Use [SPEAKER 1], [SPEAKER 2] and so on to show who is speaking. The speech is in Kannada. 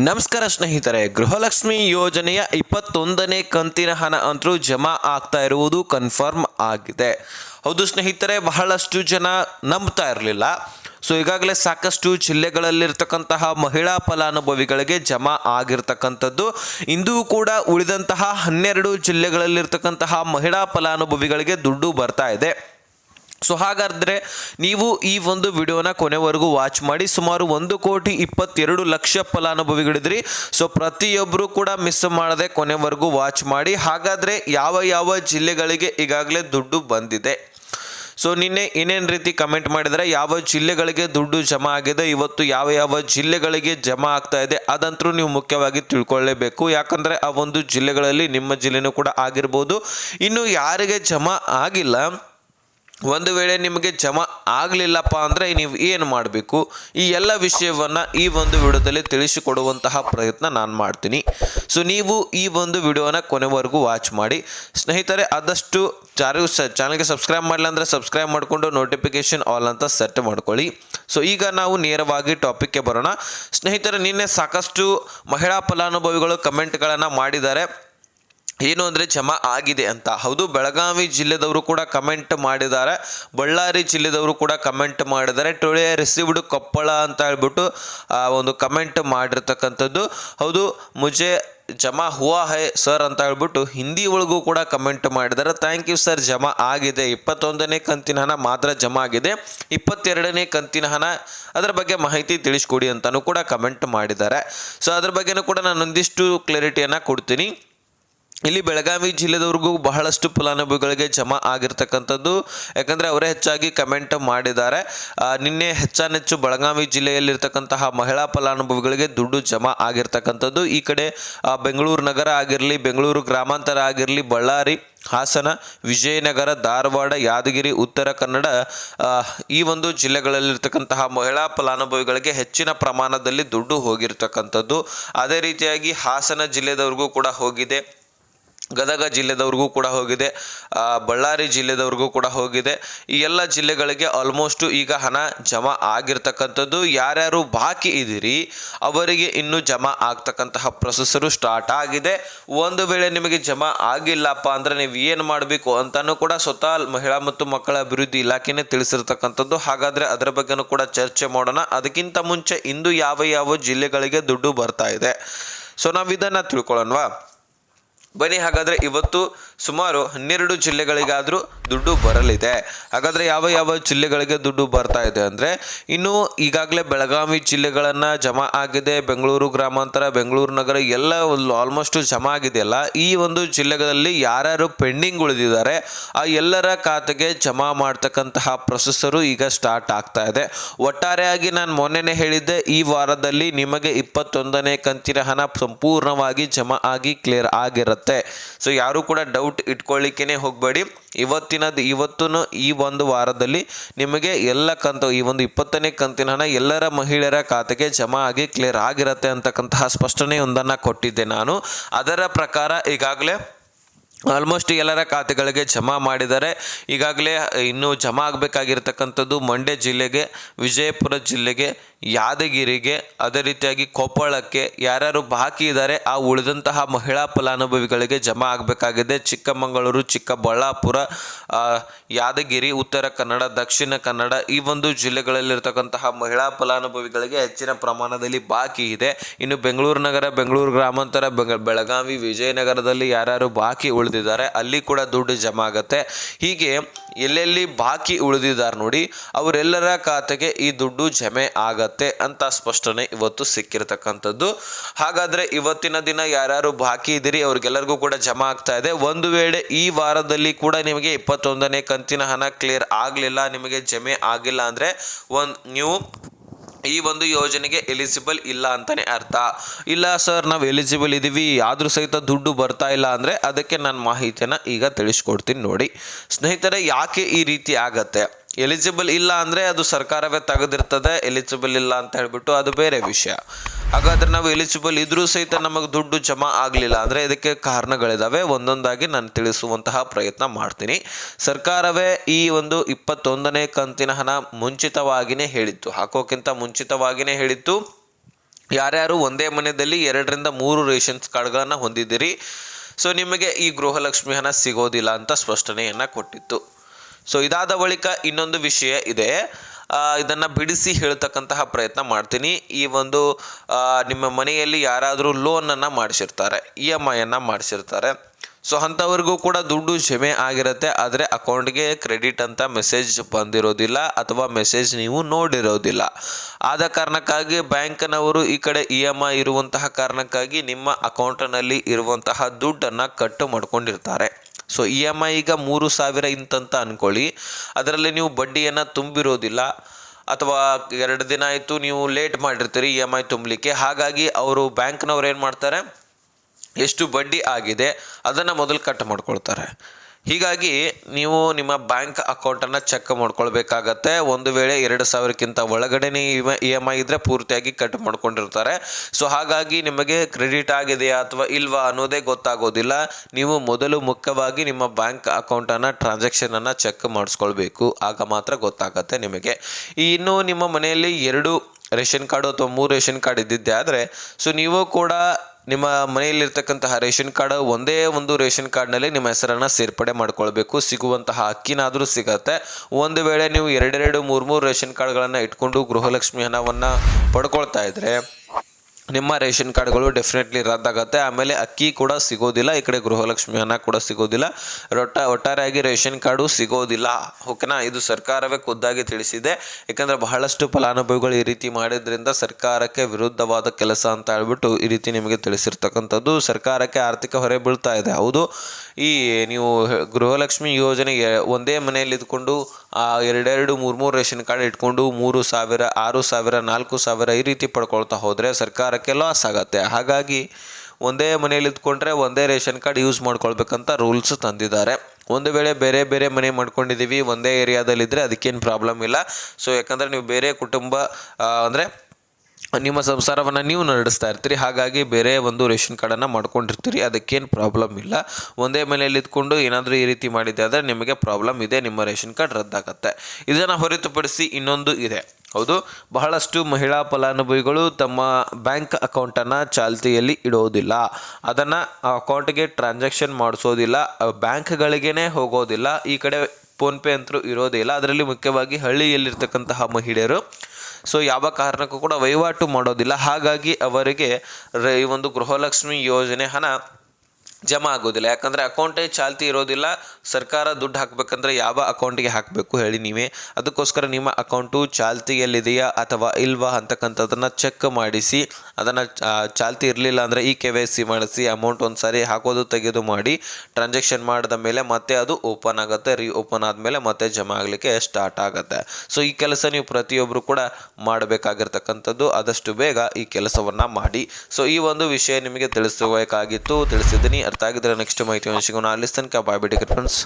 [SPEAKER 1] ನಮಸ್ಕಾರ ಸ್ನೇಹಿತರೆ, ಗೃಹಲಕ್ಷ್ಮಿ ಯೋಜನೆಯ ಇಪ್ಪತ್ತೊಂದನೇ ಕಂತಿನ ಹಣ ಅಂತೂ ಜಮಾ ಆಗ್ತಾ ಇರುವುದು ಕನ್ಫರ್ಮ್ ಆಗಿದೆ. ಹೌದು ಸ್ನೇಹಿತರೆ, ಬಹಳಷ್ಟು ಜನ ನಂಬ್ತಾ ಇರಲಿಲ್ಲ. ಸೊ, ಈಗಾಗಲೇ ಸಾಕಷ್ಟು ಜಿಲ್ಲೆಗಳಲ್ಲಿರ್ತಕ್ಕಂತಹ ಮಹಿಳಾ ಫಲಾನುಭವಿಗಳಿಗೆ ಜಮಾ ಆಗಿರ್ತಕ್ಕಂಥದ್ದು. ಇಂದು ಕೂಡ ಉಳಿದಂತಹ ಹನ್ನೆರಡು ಜಿಲ್ಲೆಗಳಲ್ಲಿರ್ತಕ್ಕಂತಹ ಮಹಿಳಾ ಫಲಾನುಭವಿಗಳಿಗೆ ದುಡ್ಡು ಬರ್ತಾ ಇದೆ. ಸೊ ಹಾಗಾದರೆ ನೀವು ಈ ಒಂದು ವಿಡಿಯೋನ ಕೊನೆವರೆಗೂ ವಾಚ್ ಮಾಡಿ, ಸುಮಾರು ಒಂದು ಕೋಟಿ ಇಪ್ಪತ್ತೆರಡು ಲಕ್ಷ ಫಲಾನುಭವಿಗಳಿದ್ರಿ. ಸೊ ಪ್ರತಿಯೊಬ್ಬರು ಕೂಡ ಮಿಸ್ ಮಾಡದೆ ಕೊನೆವರೆಗೂ ವಾಚ್ ಮಾಡಿ. ಹಾಗಾದರೆ ಯಾವ ಯಾವ ಜಿಲ್ಲೆಗಳಿಗೆ ಈಗಾಗಲೇ ದುಡ್ಡು ಬಂದಿದೆ? ಸೊ ನಿನ್ನೆ ಏನೇನು ರೀತಿ ಕಮೆಂಟ್ ಮಾಡಿದರೆ, ಯಾವ ಜಿಲ್ಲೆಗಳಿಗೆ ದುಡ್ಡು ಜಮಾ ಆಗಿದೆ, ಇವತ್ತು ಯಾವ ಯಾವ ಜಿಲ್ಲೆಗಳಿಗೆ ಜಮಾ ಆಗ್ತಾ ಇದೆ, ಅದಂತರೂ ನೀವು ಮುಖ್ಯವಾಗಿ ತಿಳ್ಕೊಳ್ಳೇಬೇಕು. ಯಾಕಂದರೆ ಆ ಒಂದು ಜಿಲ್ಲೆಗಳಲ್ಲಿ ನಿಮ್ಮ ಜಿಲ್ಲೆನೂ ಕೂಡ ಆಗಿರ್ಬೋದು. ಇನ್ನು ಯಾರಿಗೆ ಜಮಾ ಆಗಿಲ್ಲ ಒಂದು ವೇಳೆ ನಿಮಗೆ ಜಮಾ ಆಗಲಿಲ್ಲಪ್ಪ ಅಂದರೆ ನೀವು ಏನು ಮಾಡಬೇಕು? ಈ ಎಲ್ಲ ವಿಷಯವನ್ನು ಈ ಒಂದು ವಿಡಿಯೋದಲ್ಲಿ ತಿಳಿಸಿಕೊಡುವಂತಹ ಪ್ರಯತ್ನ ನಾನು ಮಾಡ್ತೀನಿ. ಸೊ ನೀವು ಈ ಒಂದು ವಿಡಿಯೋನ ಕೊನೆವರೆಗೂ ವಾಚ್ ಮಾಡಿ. ಸ್ನೇಹಿತರೆ, ಆದಷ್ಟು ಚಾರು ಸ ಚಾನಲ್ಗೆ ಸಬ್ಸ್ಕ್ರೈಬ್ ಮಾಡಲಿಲ್ಲ ಅಂದರೆ ಸಬ್ಸ್ಕ್ರೈಬ್ ಮಾಡಿಕೊಂಡು ನೋಟಿಫಿಕೇಷನ್ ಆಲ್ ಅಂತ ಸೆಟ್ ಮಾಡ್ಕೊಳ್ಳಿ. ಸೊ ಈಗ ನಾವು ನೇರವಾಗಿ ಟಾಪಿಕ್ಗೆ ಬರೋಣ. ಸ್ನೇಹಿತರೆ, ನಿನ್ನೆ ಸಾಕಷ್ಟು ಮಹಿಳಾ ಫಲಾನುಭವಿಗಳು ಕಮೆಂಟ್ಗಳನ್ನು ಮಾಡಿದ್ದಾರೆ. ಏನು ಅಂದರೆ ಜಮಾ ಆಗಿದೆ ಅಂತ. ಹೌದು ಬೆಳಗಾವಿ ಜಿಲ್ಲೆದವರು ಕೂಡ ಕಮೆಂಟ್ ಮಾಡಿದ್ದಾರೆ. ಬಳ್ಳಾರಿ ಜಿಲ್ಲೆದವರು ಕೂಡ ಕಮೆಂಟ್ ಮಾಡಿದ್ದಾರೆ. ಟುಡೇ ರಿಸೀವ್ಡ್ ಕೊಪ್ಪಳ ಅಂತ ಹೇಳ್ಬಿಟ್ಟು ಆ, ಒಂದು ಕಮೆಂಟ್ ಮಾಡಿರ್ತಕ್ಕಂಥದ್ದು. ಹೌದು ಮುಜೆ ಜಮಾ ಹುವಾ ಹೈ ಸರ್ ಅಂತ ಹೇಳ್ಬಿಟ್ಟು ಹಿಂದಿ ಒಳಗೂ ಕೂಡ ಕಮೆಂಟ್ ಮಾಡಿದ್ದಾರೆ. ಥ್ಯಾಂಕ್ ಯು ಸರ್ ಜಮಾ ಆಗಿದೆ. ಇಪ್ಪತ್ತೊಂದನೇ ಕಂತಿನ ಹಣ ಮಾತ್ರ ಜಮಾ ಆಗಿದೆ. ಇಪ್ಪತ್ತೆರಡನೇ ಕಂತಿನ ಹಣ ಅದರ ಬಗ್ಗೆ ಮಾಹಿತಿ ತಿಳಿಸ್ಕೊಡಿ ಅಂತಲೂ ಕೂಡ ಕಮೆಂಟ್ ಮಾಡಿದ್ದಾರೆ. ಸೊ ಅದ್ರ ಬಗ್ಗೆನೂ ಕೂಡ ನಾನು ಒಂದಿಷ್ಟು ಕ್ಲಾರಿಟಿಯನ್ನು ಕೊಡ್ತೀನಿ. ಇಲ್ಲಿ ಬೆಳಗಾವಿ ಜಿಲ್ಲೆದವ್ರಿಗೂ ಬಹಳಷ್ಟು ಫಲಾನುಭವಿಗಳಿಗೆ ಜಮಾ ಆಗಿರ್ತಕ್ಕಂಥದ್ದು. ಯಾಕಂದರೆ ಅವರೇ ಹೆಚ್ಚಾಗಿ ಕಮೆಂಟ್ ಮಾಡಿದ್ದಾರೆ. ನಿನ್ನೆ ಹೆಚ್ಚಾನೆಚ್ಚು ಬೆಳಗಾವಿ ಜಿಲ್ಲೆಯಲ್ಲಿರ್ತಕ್ಕಂತಹ ಮಹಿಳಾ ಫಲಾನುಭವಿಗಳಿಗೆ ದುಡ್ಡು ಜಮಾ ಆಗಿರ್ತಕ್ಕಂಥದ್ದು. ಈ ಕಡೆ ಬೆಂಗಳೂರು ನಗರ ಆಗಿರಲಿ, ಬೆಂಗಳೂರು ಗ್ರಾಮಾಂತರ ಆಗಿರಲಿ, ಬಳ್ಳಾರಿ, ಹಾಸನ, ವಿಜಯನಗರ, ಧಾರವಾಡ, ಯಾದಗಿರಿ, ಉತ್ತರ ಕನ್ನಡ ಈ ಒಂದು ಜಿಲ್ಲೆಗಳಲ್ಲಿರ್ತಕ್ಕಂತಹ ಮಹಿಳಾ ಫಲಾನುಭವಿಗಳಿಗೆ ಹೆಚ್ಚಿನ ಪ್ರಮಾಣದಲ್ಲಿ ದುಡ್ಡು ಹೋಗಿರ್ತಕ್ಕಂಥದ್ದು. ಅದೇ ರೀತಿಯಾಗಿ ಹಾಸನ ಜಿಲ್ಲೆದವ್ರಿಗೂ ಕೂಡ ಹೋಗಿದೆ. ಗದಗ ಜಿಲ್ಲೆದವ್ರಿಗೂ ಕೂಡ ಹೋಗಿದೆ ಬಳ್ಳಾರಿ ಜಿಲ್ಲೆದವ್ರಿಗೂ ಕೂಡ ಹೋಗಿದೆ. ಈ ಎಲ್ಲ ಜಿಲ್ಲೆಗಳಿಗೆ ಆಲ್ಮೋಸ್ಟು ಈಗ ಹಣ ಜಮಾ ಆಗಿರ್ತಕ್ಕಂಥದ್ದು ಯಾರ್ಯಾರು ಬಾಕಿ ಇದ್ದೀರಿ, ಅವರಿಗೆ ಇನ್ನೂ ಜಮಾ ಆಗ್ತಕ್ಕಂತಹ ಪ್ರೊಸೆಸರು ಸ್ಟಾರ್ಟ್ ಆಗಿದೆ. ಒಂದು ವೇಳೆ ನಿಮಗೆ ಜಮಾ ಆಗಿಲ್ಲಪ್ಪ ಅಂದರೆ ನೀವು ಏನು ಮಾಡಬೇಕು ಅಂತಲೂ ಕೂಡ ಸ್ವತಃ ಮಹಿಳಾ ಮತ್ತು ಮಕ್ಕಳ ಅಭಿವೃದ್ಧಿ ಇಲಾಖೆನೇ ತಿಳಿಸಿರ್ತಕ್ಕಂಥದ್ದು. ಹಾಗಾದರೆ ಅದರ ಬಗ್ಗೆನೂ ಕೂಡ ಚರ್ಚೆ ಮಾಡೋಣ. ಅದಕ್ಕಿಂತ ಮುಂಚೆ ಇಂದು ಯಾವ ಯಾವ ಜಿಲ್ಲೆಗಳಿಗೆ ದುಡ್ಡು ಬರ್ತಾ ಇದೆ. ಸೊ ನಾವು ಇದನ್ನು ತಿಳ್ಕೊಳ್ಳೋಣವಾ? ಬನ್ನಿ ಹಾಗಾದ್ರೆ ಇವತ್ತು ಸುಮಾರು ಹನ್ನೆರಡು ಜಿಲ್ಲೆಗಳಿಗಾದರೂ ದುಡ್ಡು ಬರಲಿದೆ. ಹಾಗಾದರೆ ಯಾವ ಯಾವ ಜಿಲ್ಲೆಗಳಿಗೆ ದುಡ್ಡು ಬರ್ತಾ ಇದೆ ಅಂದರೆ, ಇನ್ನು ಈಗಾಗಲೇ ಬೆಳಗಾವಿ ಜಿಲ್ಲೆಗಳನ್ನು ಜಮಾ ಆಗಿದೆ, ಬೆಂಗಳೂರು ಗ್ರಾಮಾಂತರ, ಬೆಂಗಳೂರು ನಗರ ಎಲ್ಲ ಒಂದು ಆಲ್ಮೋಸ್ಟ್ ಜಮಾ ಆಗಿದೆಯಲ್ಲ, ಈ ಒಂದು ಜಿಲ್ಲೆಗಳಲ್ಲಿ ಯಾರ್ಯಾರು ಪೆಂಡಿಂಗ್ ಉಳಿದಿದ್ದಾರೆ, ಆ ಎಲ್ಲರ ಖಾತೆಗೆ ಜಮಾ ಮಾಡ್ತಕ್ಕಂತಹ ಪ್ರೊಸೆಸರು ಈಗ ಸ್ಟಾರ್ಟ್ ಆಗ್ತಾ ಇದೆ. ಒಟ್ಟಾರೆಯಾಗಿ ನಾನು ಮೊನ್ನೆನೇ ಹೇಳಿದ್ದೆ, ಈ ವಾರದಲ್ಲಿ ನಿಮಗೆ ಇಪ್ಪತ್ತೊಂದನೇ ಕಂತಿನ ಹಣ ಸಂಪೂರ್ಣವಾಗಿ ಜಮಾ ಆಗಿ ಕ್ಲಿಯರ್ ಆಗಿರುತ್ತೆ. ಸೊ ಯಾರು ಕೂಡ ಡೌಟ್ ಇಟ್ಕೊಳ್ಳಿಕ್ಕೇ ಹೋಗಬೇಡಿ. ಇವತ್ತಿನದು ಇವತ್ತು ಈ ಒಂದು ವಾರದಲ್ಲಿ ನಿಮಗೆ ಎಲ್ಲ ಕಂತು, ಈ ಒಂದು ಇಪ್ಪತ್ತನೇ ಕಂತಿನ ಹಣ ಎಲ್ಲರ ಮಹಿಳೆಯರ ಖಾತೆಗೆ ಜಮಾ ಆಗಿ ಕ್ಲಿಯರ್ ಆಗಿರುತ್ತೆ ಅಂತಕ್ಕಂತಹ ಸ್ಪಷ್ಟನೆಯೊಂದನ್ನು ಕೊಟ್ಟಿದ್ದೆ ನಾನು. ಅದರ ಪ್ರಕಾರ ಈಗಾಗಲೇ ಆಲ್ಮೋಸ್ಟ್ ಎಲ್ಲರ ಖಾತೆಗಳಿಗೆ ಜಮಾ ಮಾಡಿದ್ದಾರೆ. ಈಗಾಗಲೇ ಇನ್ನು ಜಮಾ ಆಗಬೇಕಾಗಿರ್ತಕ್ಕಂಥದ್ದು ಮಂಡ್ಯ ಜಿಲ್ಲೆಗೆ, ವಿಜಯಪುರ ಜಿಲ್ಲೆಗೆ, ಯಾದಗಿರಿಗೆ, ಅದೇ ರೀತಿಯಾಗಿ ಕೊಪ್ಪಳಕ್ಕೆ ಯಾರ್ಯಾರು ಬಾಕಿ ಇದ್ದಾರೆ, ಆ ಉಳಿದಂತಹ ಮಹಿಳಾ ಫಲಾನುಭವಿಗಳಿಗೆ ಜಮಾ ಆಗಬೇಕಾಗಿದೆ. ಚಿಕ್ಕಮಗಳೂರು, ಚಿಕ್ಕಬಳ್ಳಾಪುರ ಯಾದಗಿರಿ, ಉತ್ತರ ಕನ್ನಡ, ದಕ್ಷಿಣ ಕನ್ನಡ ಈ ಒಂದು ಜಿಲ್ಲೆಗಳಲ್ಲಿರ್ತಕ್ಕಂತಹ ಮಹಿಳಾ ಫಲಾನುಭವಿಗಳಿಗೆ ಹೆಚ್ಚಿನ ಪ್ರಮಾಣದಲ್ಲಿ ಬಾಕಿ ಇದೆ. ಇನ್ನು ಬೆಂಗಳೂರು ನಗರ, ಬೆಂಗಳೂರು ಗ್ರಾಮಾಂತರ, ಬೆಳಗಾವಿ, ವಿಜಯನಗರದಲ್ಲಿ ಯಾರ್ಯಾರು ಬಾಕಿ ಉಳಿದಿದ್ದಾರೆ. ಅಲ್ಲಿ ಕೂಡ ದುಡ್ಡು ಜಮಾ ಆಗುತ್ತೆ. ಹೀಗೆ ಎಲ್ಲೆಲ್ಲಿ ಬಾಕಿ ಉಳಿದಿದ್ದಾರೆ ನೋಡಿ, ಅವರೆಲ್ಲರ ಖಾತೆಗೆ ಈ ದುಡ್ಡು ಜಮೆ ಆಗತ್ತೆ ಅಂತ ಸ್ಪಷ್ಟನೆ ಇವತ್ತು ಸಿಕ್ಕಿರತಕ್ಕಂಥದ್ದು. ಹಾಗಾದರೆ ಇವತ್ತಿನ ದಿನ ಯಾರ್ಯಾರು ಬಾಕಿ ಇದ್ದೀರಿ, ಅವ್ರಿಗೆಲ್ಲರಿಗೂ ಕೂಡ ಜಮಾ ಆಗ್ತಾ ಇದೆ. ಒಂದು ವೇಳೆ ಈ ವಾರದಲ್ಲಿ ಕೂಡ ನಿಮಗೆ ಇಪ್ಪತ್ತೊಂದನೇ ಕಂತಿನ ಹಣ ಕ್ಲಿಯರ್ ಆಗಲಿಲ್ಲ, ನಿಮಗೆ ಜಮೆ ಆಗಿಲ್ಲ ಅಂದರೆ ಒಂದು, ನೀವು ಈ ಒಂದು ಯೋಜನೆಗೆ ಎಲಿಜಿಬಲ್ ಇಲ್ಲ ಅಂತಲೇ ಅರ್ಥ. ಇಲ್ಲ ಸರ್ ನಾವು ಎಲಿಜಿಬಲ್ ಇದ್ದೀವಿ ಆದರೂ ಸಹಿತ ದುಡ್ಡು ಬರ್ತಾ ಇಲ್ಲ ಅಂದರೆ ಅದಕ್ಕೆ ನಾನು ಮಾಹಿತಿಯನ್ನು ಈಗ ತಿಳಿಸ್ಕೊಡ್ತೀನಿ ನೋಡಿ. ಸ್ನೇಹಿತರೆ, ಯಾಕೆ ಈ ರೀತಿ ಆಗತ್ತೆ? ಎಲಿಜಿಬಲ್ ಇಲ್ಲ ಅಂದರೆ ಅದು ಸರ್ಕಾರವೇ ತೆಗೆದಿರ್ತದೆ ಎಲಿಜಿಬಲ್ ಇಲ್ಲ ಅಂತ ಹೇಳ್ಬಿಟ್ಟು ಅದು ಬೇರೆ ವಿಷಯ. ಹಾಗಾದ್ರೆ ನಾವು ಎಲಿಜಿಬಲ್ ಇದ್ರೂ ಸಹಿತ ನಮಗೆ ದುಡ್ಡು ಜಮಾ ಆಗಲಿಲ್ಲ ಅಂದರೆ ಇದಕ್ಕೆ ಕಾರಣಗಳಿದ್ದಾವೆ ಒಂದೊಂದಾಗಿ ನಾನು ತಿಳಿಸುವಂತಹ ಪ್ರಯತ್ನ ಮಾಡ್ತೀನಿ. ಸರ್ಕಾರವೇ ಈ ಒಂದು ಇಪ್ಪತ್ತೊಂದನೇ ಕಂತಿನ ಹಣ ಮುಂಚಿತವಾಗಿಯೇ ಹೇಳಿತ್ತು. ಹಾಕೋಕ್ಕಿಂತ ಮುಂಚಿತವಾಗಿಯೇ ಹೇಳಿತ್ತು. ಯಾರ್ಯಾರು ಒಂದೇ ಮನೆಯಲ್ಲಿ ಎರಡರಿಂದ ಮೂರು ರೇಷನ್ಸ್ ಕಾರ್ಡ್ಗಳನ್ನು ಹೊಂದಿದ್ದೀರಿ, ಸೊ ನಿಮಗೆ ಈ ಗೃಹಲಕ್ಷ್ಮಿ ಹಣ ಸಿಗೋದಿಲ್ಲ ಅಂತ ಸ್ಪಷ್ಟನೆಯನ್ನು ಕೊಟ್ಟಿತ್ತು. ಸೊ ಇದಾದ ಬಳಿಕ ಇನ್ನೊಂದು ವಿಷಯ ಇದೆ. ಇದನ್ನು ಬಿಡಿಸಿ ಹೇಳ್ತಕ್ಕಂತಹ ಪ್ರಯತ್ನ ಮಾಡ್ತೀನಿ. ಈ ಒಂದು ನಿಮ್ಮ ಮನೆಯಲ್ಲಿ ಯಾರಾದರೂ ಲೋನನ್ನು ಮಾಡಿಸಿರ್ತಾರೆ, ಇ ಎಂ ಐಯನ್ನು ಮಾಡಿಸಿರ್ತಾರೆ. ಸೊ ಅಂಥವ್ರಿಗೂ ಕೂಡ ದುಡ್ಡು ಜಮೆ ಆಗಿರುತ್ತೆ. ಆದರೆ ಅಕೌಂಟ್ಗೆ ಕ್ರೆಡಿಟ್ ಅಂತ ಮೆಸೇಜ್ ಬಂದಿರೋದಿಲ್ಲ ಅಥವಾ ಮೆಸೇಜ್ ನೀವು ನೋಡಿರೋದಿಲ್ಲ. ಆದ ಕಾರಣಕ್ಕಾಗಿ ಬ್ಯಾಂಕ್ನವರು ಈ ಕಡೆ ಇ ಎಂ ಐ ಇರುವಂತಹ ಕಾರಣಕ್ಕಾಗಿ ನಿಮ್ಮ ಅಕೌಂಟ್ನಲ್ಲಿ ಇರುವಂತಹ ದುಡ್ಡನ್ನು ಕಟ್ಟು ಮಾಡ್ಕೊಂಡಿರ್ತಾರೆ. ಸೊ ಇ ಎಂ ಐ ಈಗ ಮೂರು ಸಾವಿರ ಇಂತಂತ ಅಂದ್ಕೊಳ್ಳಿ ಅದರಲ್ಲಿ ನೀವು ಬಡ್ಡಿಯನ್ನು ತುಂಬಿರೋದಿಲ್ಲ. ಅಥವಾ ಎರಡು ದಿನ ಆಯಿತು ನೀವು ಲೇಟ್ ಮಾಡಿರ್ತೀರಿ ಇ ಎಂ ಐ ತುಂಬಲಿಕ್ಕೆ. ಹಾಗಾಗಿ ಅವರು ಬ್ಯಾಂಕ್ನವ್ರು ಏನು ಮಾಡ್ತಾರೆ? ಎಷ್ಟು ಬಡ್ಡಿ ಆಗಿದೆ, ಅದನ್ನು ಮೊದಲು ಕಟ್ ಮಾಡ್ಕೊಳ್ತಾರೆ. ಹೀಗಾಗಿ ನೀವು ನಿಮ್ಮ ಬ್ಯಾಂಕ್ ಅಕೌಂಟನ್ನು ಚೆಕ್ ಮಾಡ್ಕೊಳ್ಬೇಕಾಗತ್ತೆ. ಒಂದು ವೇಳೆ ಎರಡು ಸಾವಿರಕ್ಕಿಂತ ಒಳಗಡೆನೇ ಇ ಎಂ ಐ ಇದ್ದರೆ ಪೂರ್ತಿಯಾಗಿ ಕಟ್ ಮಾಡ್ಕೊಂಡಿರ್ತಾರೆ. ಸೊ ಹಾಗಾಗಿ ನಿಮಗೆ ಕ್ರೆಡಿಟ್ ಆಗಿದೆಯಾ ಅಥವಾ ಇಲ್ವಾ ಅನ್ನೋದೇ ಗೊತ್ತಾಗೋದಿಲ್ಲ. ನೀವು ಮೊದಲು ಮುಖ್ಯವಾಗಿ ನಿಮ್ಮ ಬ್ಯಾಂಕ್ ಅಕೌಂಟನ್ನು, ಟ್ರಾನ್ಸಾಕ್ಷನನ್ನು ಚೆಕ್ ಮಾಡಿಸ್ಕೊಳ್ಬೇಕು. ಆಗ ಮಾತ್ರ ಗೊತ್ತಾಗತ್ತೆ ನಿಮಗೆ. ಇನ್ನು ನಿಮ್ಮ ಮನೆಯಲ್ಲಿ ಎರಡು ರೇಷನ್ ಕಾರ್ಡು ಅಥವಾ ಮೂರು ರೇಷನ್ ಕಾರ್ಡ್ ಇದ್ದಿದ್ದೆ ಆದರೆ, ಸೊ ನೀವು ಕೂಡ ನಿಮ್ಮ ಮನೆಯಲ್ಲಿರ್ತಕ್ಕಂತಹ ರೇಷನ್ ಕಾರ್ಡ್ ಒಂದೇ ಒಂದು ರೇಷನ್ ಕಾರ್ಡ್ನಲ್ಲಿ ನಿಮ್ಮ ಹೆಸರನ್ನು ಸೇರ್ಪಡೆ ಮಾಡಿಕೊಳ್ಬೇಕು. ಸಿಗುವಂತಹ ಅಕ್ಕಿನಾದರೂ ಸಿಗತ್ತೆ. ಒಂದು ವೇಳೆ ನೀವು ಎರಡೆರಡು ಮೂರು ಮೂರು ರೇಷನ್ ಕಾರ್ಡ್ಗಳನ್ನು ಇಟ್ಕೊಂಡು ಗೃಹಲಕ್ಷ್ಮಿ ಹಣವನ್ನು ಪಡ್ಕೊಳ್ತಾ ಇದ್ರೆ ನಿಮ್ಮ ರೇಷನ್ ಕಾರ್ಡ್ಗಳು ಡೆಫಿನೆಟ್ಲಿ ರದ್ದಾಗುತ್ತೆ. ಆಮೇಲೆ ಅಕ್ಕಿ ಕೂಡ ಸಿಗೋದಿಲ್ಲ, ಈ ಕಡೆ ಗೃಹಲಕ್ಷ್ಮಿ ಅನ್ನ ಕೂಡ ಸಿಗೋದಿಲ್ಲ. ರೊಟ್ಟ ಒಟ್ಟಾರೆಯಾಗಿ ರೇಷನ್ ಕಾರ್ಡು ಸಿಗೋದಿಲ್ಲ. ಓಕೆನಾ? ಇದು ಸರ್ಕಾರವೇ ಖುದ್ದಾಗಿ ತಿಳಿಸಿದೆ. ಯಾಕಂದರೆ ಬಹಳಷ್ಟು ಫಲಾನುಭವಿಗಳು ಈ ರೀತಿ ಮಾಡಿದ್ರಿಂದ ಸರ್ಕಾರಕ್ಕೆ ವಿರುದ್ಧವಾದ ಕೆಲಸ ಅಂತ ಹೇಳ್ಬಿಟ್ಟು ಈ ರೀತಿ ನಿಮಗೆ ತಿಳಿಸಿರ್ತಕ್ಕಂಥದ್ದು. ಸರ್ಕಾರಕ್ಕೆ ಆರ್ಥಿಕ ಹೊರೆ ಬೀಳ್ತಾ ಇದೆ. ಹೌದು, ಈ ನೀವು ಗೃಹಲಕ್ಷ್ಮಿ ಯೋಜನೆ ಒಂದೇ ಮನೆಯಲ್ಲಿ ಇದ್ಕೊಂಡು ಎರಡೆರಡು ಮೂರು ಮೂರು ರೇಷನ್ ಕಾರ್ಡ್ ಇಟ್ಕೊಂಡು ಮೂರು ಸಾವಿರ, ಆರು ಸಾವಿರ, ನಾಲ್ಕು ಸಾವಿರ ಈ ರೀತಿ ಪಡ್ಕೊಳ್ತಾ ಹೋದರೆ ಸರ್ಕಾರಕ್ಕೆ ಲಾಸ್ ಆಗುತ್ತೆ. ಹಾಗಾಗಿ ಒಂದೇ ಮನೇಲಿ ಇದ್ಕೊಂಡ್ರೆ ಒಂದೇ ರೇಷನ್ ಕಾರ್ಡ್ ಯೂಸ್ ಮಾಡ್ಕೊಳ್ಬೇಕಂತ ರೂಲ್ಸ್ ತಂದಿದ್ದಾರೆ. ಒಂದು ವೇಳೆ ಬೇರೆ ಬೇರೆ ಮನೆ ಮಾಡ್ಕೊಂಡಿದ್ದೀವಿ, ಒಂದೇ ಏರಿಯಾದಲ್ಲಿದ್ದರೆ ಅದಕ್ಕೇನು ಪ್ರಾಬ್ಲಮ್ ಇಲ್ಲ. ಸೊ ಯಾಕಂದರೆ ನೀವು ಬೇರೆ ಕುಟುಂಬ ಅಂದರೆ ನಿಮ್ಮ ಸಂಸಾರವನ್ನು ನೀವು ನಡೆಸ್ತಾ ಇರ್ತೀರಿ. ಹಾಗಾಗಿ ಬೇರೆ ಒಂದು ರೇಷನ್ ಕಾರ್ಡನ್ನು ಮಾಡ್ಕೊಂಡಿರ್ತೀರಿ. ಅದಕ್ಕೇನು ಪ್ರಾಬ್ಲಮ್ ಇಲ್ಲ. ಒಂದೇ ಮನೆಯಲ್ಲಿ ಇದ್ಕೊಂಡು ಏನಾದರೂ ಈ ರೀತಿ ಮಾಡಿದ್ದೆ ಆದರೆ ನಿಮಗೆ ಪ್ರಾಬ್ಲಮ್ ಇದೆ, ನಿಮ್ಮ ರೇಷನ್ ಕಾರ್ಡ್ ರದ್ದಾಗತ್ತೆ. ಇದನ್ನು ಹೊರತುಪಡಿಸಿ ಇನ್ನೊಂದು ಇದೆ. ಹೌದು. ಬಹಳಷ್ಟು ಮಹಿಳಾ ಫಲಾನುಭವಿಗಳು ತಮ್ಮ ಬ್ಯಾಂಕ್ ಅಕೌಂಟನ್ನು ಚಾಲ್ತಿಯಲ್ಲಿ ಇಡೋದಿಲ್ಲ. ಅದನ್ನು ಅಕೌಂಟ್ಗೆ ಟ್ರಾನ್ಸಾಕ್ಷನ್ ಮಾಡಿಸೋದಿಲ್ಲ. ಬ್ಯಾಂಕ್ಗಳಿಗೇ ಹೋಗೋದಿಲ್ಲ. ಈ ಕಡೆ ಫೋನ್ಪೇ ಅಂತೂ ಇರೋದೇ ಇಲ್ಲ. ಅದರಲ್ಲಿ ಮುಖ್ಯವಾಗಿ ಹಳ್ಳಿಯಲ್ಲಿರ್ತಕ್ಕಂತಹ ಮಹಿಳೆಯರು. ಸೊ, ಯಾವ ಕಾರಣಕ್ಕೂ ಕೂಡ ವಹಿವಾಟು ಮಾಡೋದಿಲ್ಲ. ಹಾಗಾಗಿ ಅವರಿಗೆ ಈ ಒಂದು ಗೃಹಲಕ್ಷ್ಮಿ ಯೋಜನೆ ಹಣ ಜಮಾ ಆಗೋದಿಲ್ಲ. ಯಾಕಂದರೆ ಅಕೌಂಟೇ ಚಾಲ್ತಿ ಇರೋದಿಲ್ಲ. ಸರ್ಕಾರ ದುಡ್ಡು ಹಾಕಬೇಕಂದ್ರೆ ಯಾವ ಅಕೌಂಟಿಗೆ ಹಾಕಬೇಕು ಹೇಳಿ ನೀವೇ. ಅದಕ್ಕೋಸ್ಕರ ನಿಮ್ಮ ಅಕೌಂಟು ಚಾಲ್ತಿಯಲ್ಲಿದೆಯಾ ಅಥವಾ ಇಲ್ವಾ ಅಂತಕ್ಕಂಥದ್ದನ್ನು ಚೆಕ್ ಮಾಡಿಸಿ. ಅದನ್ನು ಚಾಲ್ತಿ ಇರಲಿಲ್ಲ ಅಂದರೆ ಈ ಕೆ ವೈ ಸಿ ಮಾಡಿಸಿ ಅಮೌಂಟ್ ಒಂದು ಸಾರಿ ಹಾಕೋದು ತೆಗೆದು ಮಾಡಿ ಟ್ರಾನ್ಸಾಕ್ಷನ್ ಮಾಡಿದ ಮೇಲೆ ಮತ್ತೆ ಅದು ಓಪನ್ ಆಗುತ್ತೆ ರೀ ಓಪನ್ ಆದಮೇಲೆ ಮತ್ತೆ ಜಮಾ ಆಗಲಿಕ್ಕೆ ಸ್ಟಾರ್ಟ್ ಆಗುತ್ತೆ. ಸೊ ಈ ಕೆಲಸ ನೀವು ಪ್ರತಿಯೊಬ್ಬರು ಕೂಡ ಮಾಡಬೇಕಾಗಿರ್ತಕ್ಕಂಥದ್ದು, ಆದಷ್ಟು ಬೇಗ ಈ ಕೆಲಸವನ್ನು ಮಾಡಿ. ಸೊ ಈ ಒಂದು ವಿಷಯ ನಿಮಗೆ ತಿಳಿಸಬೇಕಾಗಿತ್ತು, ತಿಳಿಸಿದ್ದೀನಿ. ಅರ್ಥ ಆಗಿದ್ರೆ ನೆಕ್ಸ್ಟ್ ಮಾಹಿತಿ ಸಿಗೋಣ. ಅಲ್ಲಿ ತನಕ ಬಾಯ್ ಬಿಡಿ ಫ್ರೆಂಡ್ಸ್